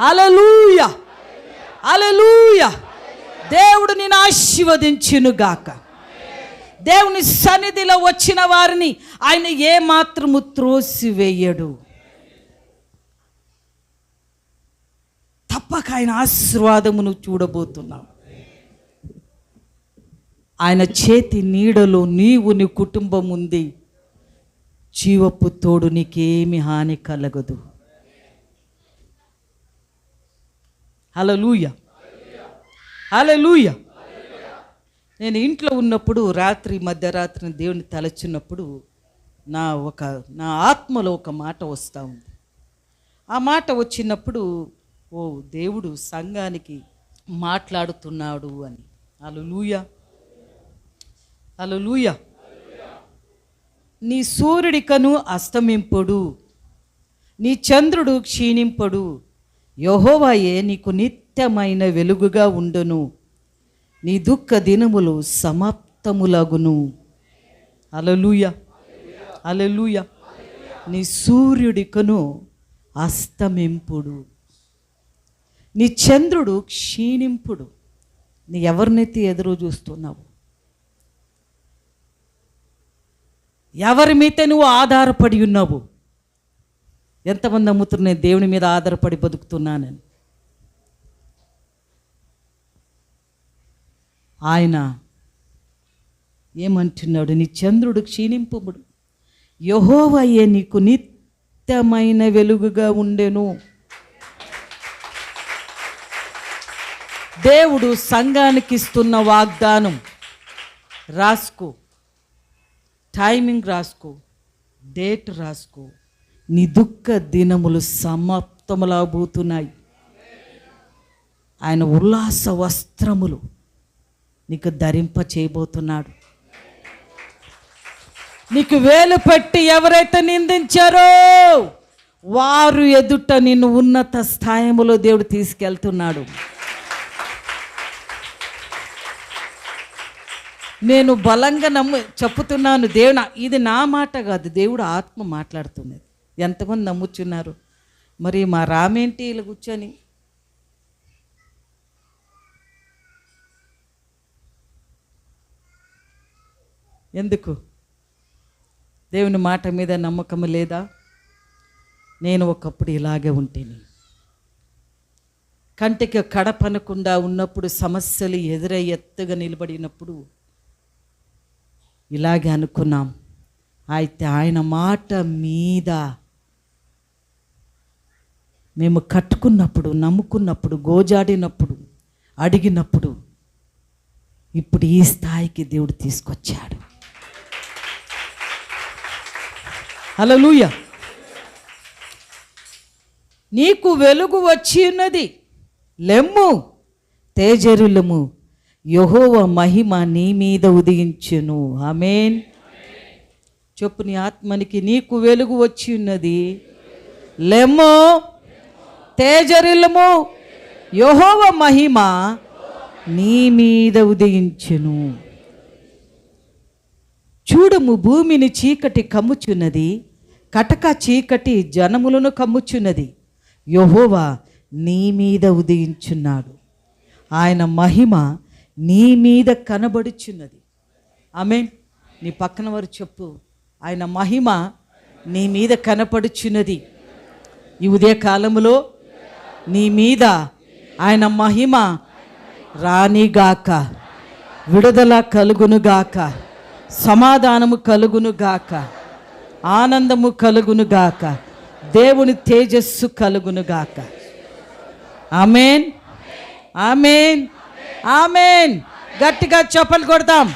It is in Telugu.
అలలుయ అలలుయ దేవుడు నేను ఆశీర్వదించును గాక దేవుని సన్నిధిలో వచ్చిన వారిని ఆయన ఏ మాత్రము త్రోసివేయడు. తప్పక ఆయన ఆశీర్వాదమును చూడబోతున్నాం. ఆయన చేతి నీడలో నీవు నీ కుటుంబం ఉంది. జీవపు తోడు నీకేమి హాని కలగదు. హలలుయ హలలుయ నేను ఇంట్లో ఉన్నప్పుడు రాత్రి మధ్యరాత్రిని దేవుని తలచినప్పుడు నా ఒక నా ఆత్మలో ఒక మాట వస్తూ ఉంది. ఆ మాట వచ్చినప్పుడు ఓ దేవుడు సంఘానికి మాట్లాడుతున్నాడు అని. అలలుయ అలలుయ నీ సూర్యుడికను అస్తమింపుడు నీ చంద్రుడు క్షీణింపడు యహోవాయే నీకు నిత్యమైన వెలుగుగా ఉండును. నీ దుఃఖ దినములు సమాప్తములగును. అలలుయ అలలుయ నీ సూర్యుడికను అస్తమింపుడు. నీ చంద్రుడు క్షీణింపుడు. నీ ఎవరినైతే ఎదురు చూస్తున్నావు? ఎవరి మీద నువ్వు ఆధారపడి ఉన్నావు? ఎంతమంది నమ్ముతున్నారు నేను దేవుని మీద ఆధారపడి బతుకుతున్నానని? ఆయన ఏమంటున్నాడు? నీ చంద్రుడు క్షీణింపుడు యహోవయ్యే నీకు నిత్యమైన వెలుగుగా ఉండెను. దేవుడు సంఘానికి ఇస్తున్న వాగ్దానం రాసుకో. టైమింగ్ రాసుకో. డేట్ రాసుకో. నీ దుఃఖ దినములు సమాప్తములబోతున్నాయి ఆయన ఉల్లాస వస్త్రములు నీకు ధరింప చేయబోతున్నాడు. నీకు వేలు పెట్టి ఎవరైతే నిందించారో వారు ఎదుట నిన్ను ఉన్నత స్థాయిలో దేవుడు తీసుకెళ్తున్నాడు. నేను బలంగా నమ్ము చెప్పుతున్నాను దేవుడు ఇది నా మాట కాదు దేవుడు ఆత్మ మాట్లాడుతున్నది. ఎంతమంది నమ్ముచున్నారు? మరి మా రామేంటి ఇలా కూర్చొని? ఎందుకు? దేవుని మాట మీద నమ్మకం లేదా? నేను ఒకప్పుడు ఇలాగే ఉంటేని. కంటికి కడపనకుండా ఉన్నప్పుడు సమస్యలు ఎదురై ఎత్తుగా నిలబడినప్పుడు ఇలాగే అనుకున్నాం. అయితే ఆయన మాట మీద మేము కట్టుకున్నప్పుడు నమ్ముకున్నప్పుడు గోజాడినప్పుడు అడిగినప్పుడు ఇప్పుడు ఈ స్థాయికి దేవుడు తీసుకొచ్చాడు. హల్లెలూయా. నీకు వెలుగు వచ్చి ఉన్నది లెమ్ము తేజరులము యహోవ మహిమ నీ మీద ఉదయించును. ఆమెన్. చెప్పు నీ ఆత్మనికి నీకు వెలుగు వచ్చి ఉన్నది లెమ్మో తేజరిల్లము. యహోవ మహిమ నీ మీద ఉదయించును. చూడము భూమిని చీకటి కమ్ముచున్నది కటక చీకటి జనములను కమ్ముచున్నది. యహోవా నీ మీద ఉదయించున్నాడు. ఆయన మహిమ నీ మీద కనబడుచున్నది. ఆమె నీ పక్కన వారు చెప్పు. ఆయన మహిమ నీ మీద కనపడుచున్నది. ఈ ఉదయ కాలంలో నీ మీద ఆయన మహిమ రానిగాక. విడుదల కలుగునుగాక. సమాధానము కలుగునుగాక. ఆనందము కలుగునుగాక. దేవుని తేజస్సు కలుగునుగాక. ఆమెన్. ఆమెన్. ఆమెన్. గట్టిగా చెప్పలు కొడతాం.